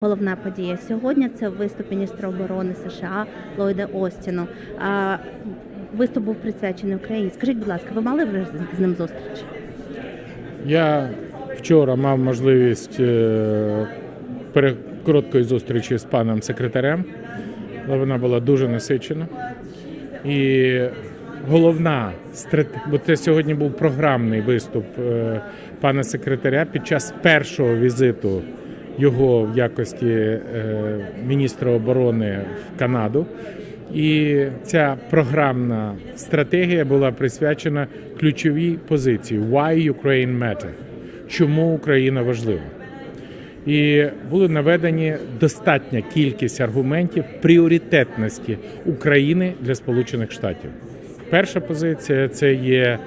Головна подія сьогодні це виступ міністра оборони США Ллойда Остіну. А, Виступ був присвячений Україні. Скажіть, будь ласка, ви мали вже з- ним зустріч? Я вчора мав можливість е, короткої зустрічі з паном секретарем, але вона була дуже насичена. І головна бо це сьогодні був програмний виступ е, пана секретаря під час першого візиту його в якості е, міністра оборони в Канаду. І ця програмна стратегія була присвячена ключовій позиції Why Ukraine Matter? Чому Україна важлива? І були наведені достатня кількість аргументів пріоритетності України для Сполучених Штатів. Перша позиція це є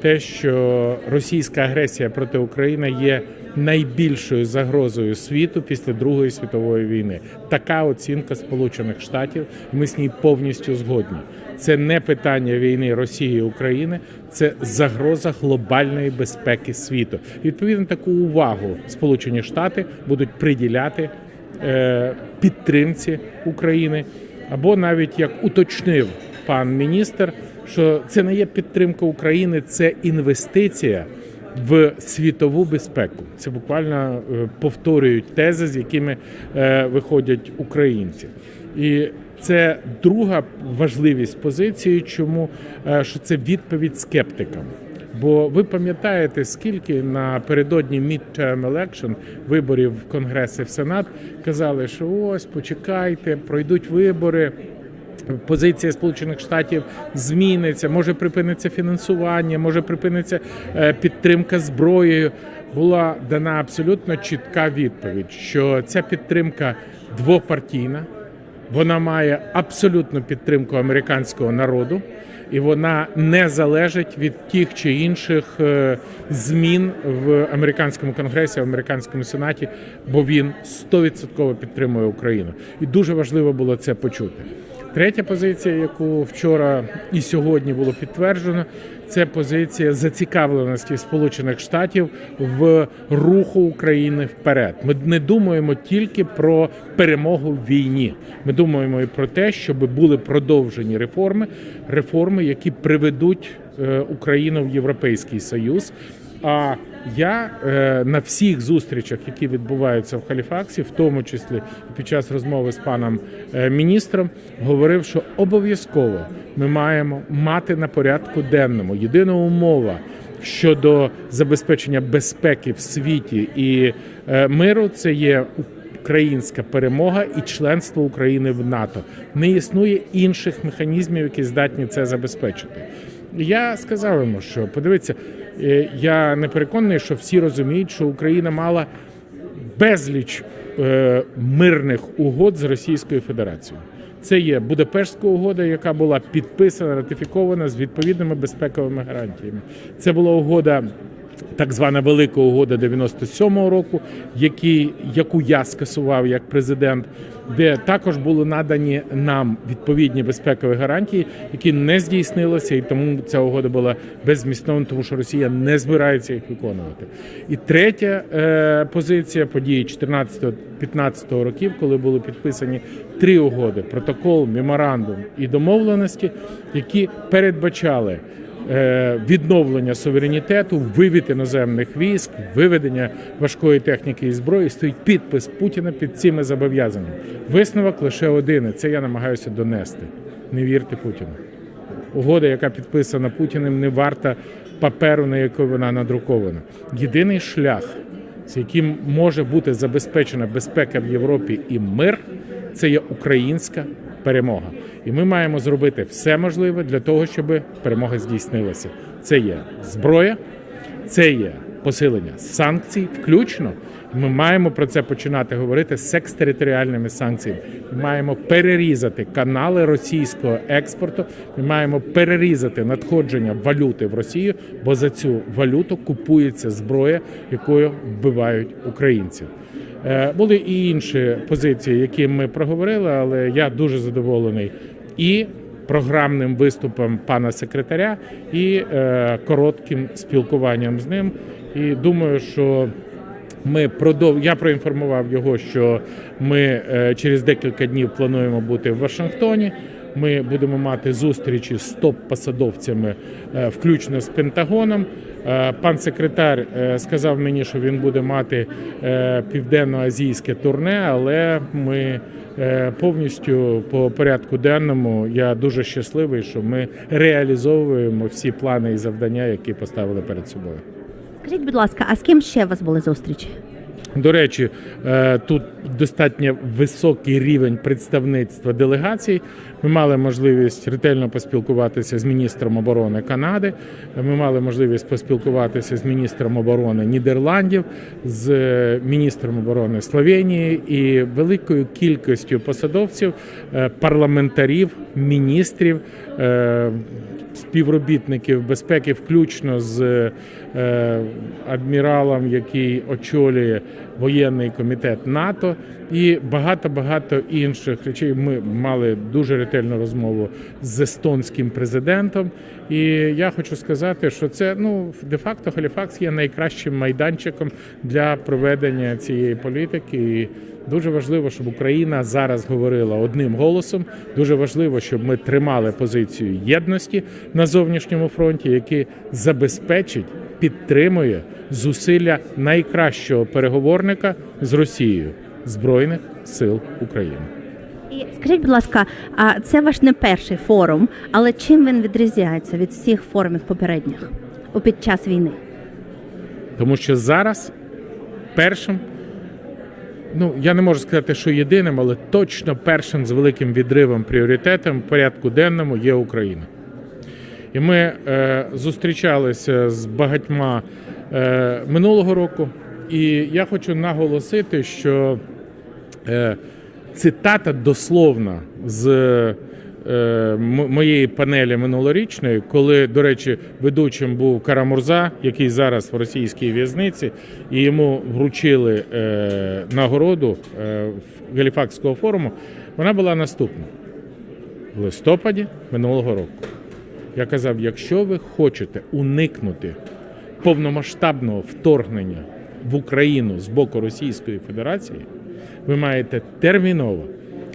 те, що російська агресія проти України є найбільшою загрозою світу після Другої світової війни. Така оцінка Сполучених Штатів, ми з ній повністю згодні. Це не питання війни Росії і України, це загроза глобальної безпеки світу. Відповідно таку увагу Сполучені Штати будуть приділяти е, підтримці України, або навіть як уточнив пан міністр, що це не є підтримка України, це інвестиція в світову безпеку. Це буквально е, повторюють тези, з якими е, виходять українці. І це друга важливість позиції, чому Е, що це відповідь скептикам. Бо ви пам'ятаєте, скільки напередодні midterm election, виборів в Конгрес і в Сенат казали, що ось почекайте, пройдуть вибори. Позиція Сполучених Штатів зміниться, може припиниться фінансування, може припиниться е, підтримка зброєю. Була дана абсолютно чітка відповідь, що ця підтримка двопартійна, вона має абсолютну підтримку американського народу, і вона не залежить від тих чи інших е, змін в американському конгресі, в американському сенаті, бо він 100% підтримує Україну. І дуже важливо було це почути. Третя позиція, яку вчора і сьогодні було підтверджено, це позиція зацікавленості Сполучених Штатів в руху України вперед. Ми не думаємо тільки про перемогу в війні. Ми думаємо і про те, щоб були продовжені реформи, реформи, які приведуть е, Україну в Європейський Союз. А я е, на всіх зустрічах, які відбуваються в Халіфаксі, в тому числі під час розмови з паном е, міністром, говорив, що обов'язково ми маємо мати на порядку денному єдина умова щодо забезпечення безпеки в світі і е, миру. Це є українська перемога і членство України в НАТО. Не існує інших механізмів, які здатні це забезпечити. Я сказав йому, що подивіться, е, я не переконаний, що всі розуміють, що Україна мала безліч е, мирних угод з Російською Федерацією. Це є Будапештська угода, яка була підписана, ратифікована з відповідними безпековими гарантіями. Це була угода. Так звана велика угода 97-го року, які, яку я скасував як президент, де також були надані нам відповідні безпекові гарантії, які не здійснилися, і тому ця угода була беззмістовна, тому що Росія не збирається їх виконувати. І третя е, позиція події 14-15 років, коли були підписані три угоди: протокол, меморандум і домовленості, які передбачали. Е, Відновлення суверенітету, вивід іноземних військ, виведення важкої техніки і зброї стоїть підпис Путіна під цими зобов'язаннями. Висновок лише один. Це я намагаюся донести. Не вірте Путіну. Угода, яка підписана Путіним, не варта паперу, на який вона надрукована. Єдиний шлях, з яким може бути забезпечена безпека в Європі і мир, це є українська перемога. І ми маємо зробити все можливе для того, щоб перемога здійснилася. Це є зброя, це є посилення санкцій, включно. Ми маємо про це починати говорити з екстериторіальними санкціями. Ми маємо перерізати канали російського експорту. Ми маємо перерізати надходження валюти в Росію, бо за цю валюту купується зброя, якою вбивають українців. Е, Були і інші позиції, які ми проговорили, але я дуже задоволений і програмним виступом пана секретаря, і е, коротким спілкуванням з ним. І думаю, що Ми продов... Я проінформував його, що ми е, через декілька днів плануємо бути в Вашингтоні. Ми будемо мати зустрічі з топ-посадовцями, е, включно з Пентагоном. Е, Пан секретар е, сказав мені, що він буде мати південно-азійське турне, але ми повністю по порядку денному я дуже щасливий, що ми реалізовуємо всі плани і завдання, які поставили перед собою. Скажіть, будь ласка, а з ким ще у вас були зустрічі? До речі, е, тут достатньо високий рівень представництва делегацій. Ми мали можливість ретельно поспілкуватися з міністром оборони Канади. Ми мали можливість поспілкуватися з міністром оборони Нідерландів, з е, міністром оборони Словенії і великою кількістю посадовців, е, парламентарів, міністрів. Співробітників безпеки, включно з е, адміралом, який очолює воєнний комітет НАТО, і багато багато інших речей. Ми мали дуже ретельну розмову з естонським президентом. І я хочу сказати, що це ну де-факто Галіфакс є найкращим майданчиком для проведення цієї політики. І Дуже важливо, щоб Україна зараз говорила одним голосом. Дуже важливо, щоб ми тримали позицію єдності на зовнішньому фронті, який забезпечить, підтримує зусилля найкращого переговорника з Росією Збройних сил України. І скажіть, будь ласка, а це ваш не перший форум, але чим він відрізняється від всіх форумів попередніх у під час війни? Тому що зараз першим, ну я не можу сказати, що єдиним, але точно першим з великим відривом пріоритетом в порядку денному є Україна. І ми е, зустрічалися з багатьма е, минулого року, і я хочу наголосити, що е, цитата дословна з е, моєї панелі минулорічної, коли, до речі, ведучим був Карамурза, який зараз в російській в'язниці, і йому вручили е, нагороду е, в Галіфакського форуму. Вона була наступна в листопаді минулого року. Я казав: якщо ви хочете уникнути повномасштабного вторгнення в Україну з боку Російської Федерації, ви маєте терміново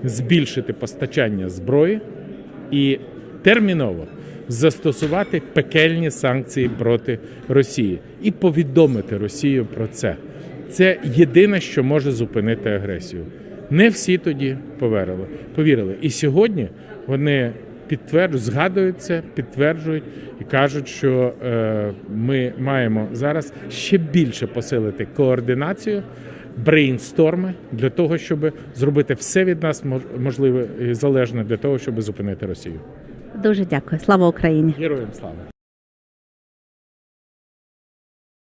збільшити постачання зброї і терміново застосувати пекельні санкції проти Росії і повідомити Росію про це. Це єдине, що може зупинити агресію. Не всі тоді поверили, повірили. І сьогодні вони підтверджують, згадують це, підтверджують і кажуть, що е, ми маємо зараз ще більше посилити координацію, брейнсторми для того, щоб зробити все від нас мож- можливе і залежне для того, щоб зупинити Росію. Дуже дякую. Слава Україні! Героям слава!